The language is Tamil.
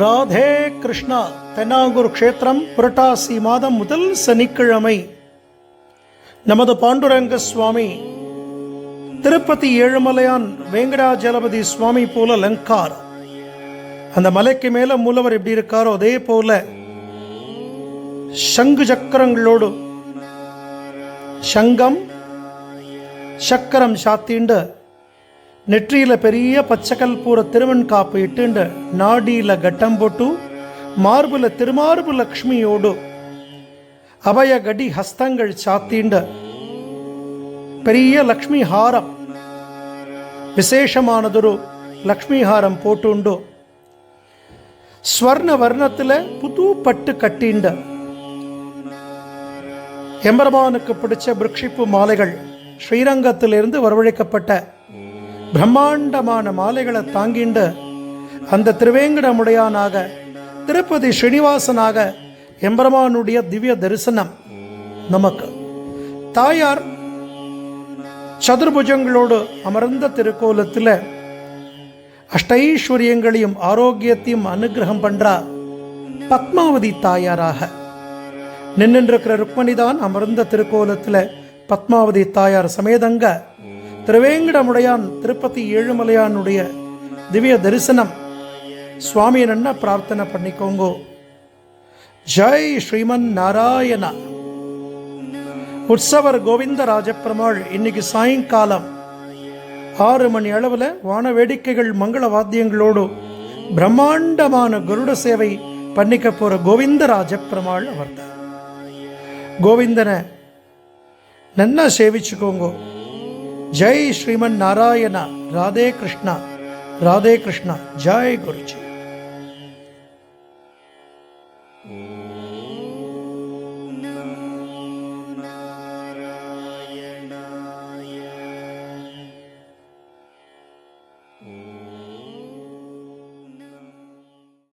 ராதே கிருஷ்ணா தென்னாங்கூர் க்ஷேத்திரம் புரட்டாசி மாதம் முதல் சனிக்கிழமை. நமது பாண்டுரங்க சுவாமி திருப்பதி ஏழுமலையான் வேங்கடாஜலபதி சுவாமி போல லங்கார். அந்த மலைக்கு மேல மூலவர் எப்படி இருக்காரோ அதே போல சங்கு சக்கரங்களோடு சங்கம் சக்கரம் சாத்திண்டு நெற்றியில் பெரிய பச்சைக்கல்பூர திருவன் காப்பு நாடியில் கட்டம் போட்டு மார்புல திருமார்பு லக்ஷ்மியோடு அபய கடி ஹஸ்தங்கள் சாத்திண்டு. பெரிய லக்ஷ்மி ஹாரம். விசேஷமானதொரு லக்ஷ்மி ஹாரம் போட்டுண்டு. ஸ்வர்ண வர்ணத்தில் புது பட்டு கட்டிண்ட. எம்பரமானுக்கு பிடிச்ச பிருக்ஷிப்பு மாலைகள் ஸ்ரீரங்கத்திலிருந்து வரவழைக்கப்பட்ட பிரம்மாண்டமான மாலைகளை தாங்கிண்டு அந்த திருவேங்கடமுடையானாக திருப்பதி ஸ்ரீனிவாசனாக எம்பெருமானுடைய திவ்ய தரிசனம் நமக்கு. தாயார் சதுர்புஜங்களோடு அமர்ந்த திருக்கோலத்தில் அஷ்டைஸ்வரியங்களையும் ஆரோக்கியத்தையும் அனுகிரகம் பண்ணுறா பத்மாவதி தாயாராக நின்றுருக்கிற ருக்மணி தான் அமர்ந்த திருக்கோலத்தில் பத்மாவதி தாயார் சமேதங்க திருவேங்கடமுடையான் திருப்பதி ஏழுமலையானுடைய திவ்ய தரிசனம். சுவாமி நன்னா பிரார்த்தனை பண்ணிக்கோங்கோ. ஜெய் ஸ்ரீமன் நாராயணா உற்சவர் கோவிந்த ராஜப்பெருமாள் இன்னைக்கு சாயங்காலம் ஆறு மணி அளவில் வான வேடிக்கைகள் மங்கள வாத்தியங்களோடு பிரம்மாண்டமான கருட சேவை பண்ணிக்க போகிற கோவிந்த ராஜப்பெருமாள் அவர்தான். கோவிந்தனை நன்னா சேவிச்சுக்கோங்க. जै श्रीमन्नारायण राधे कृष्ण राधे कृष्ण जय Oh.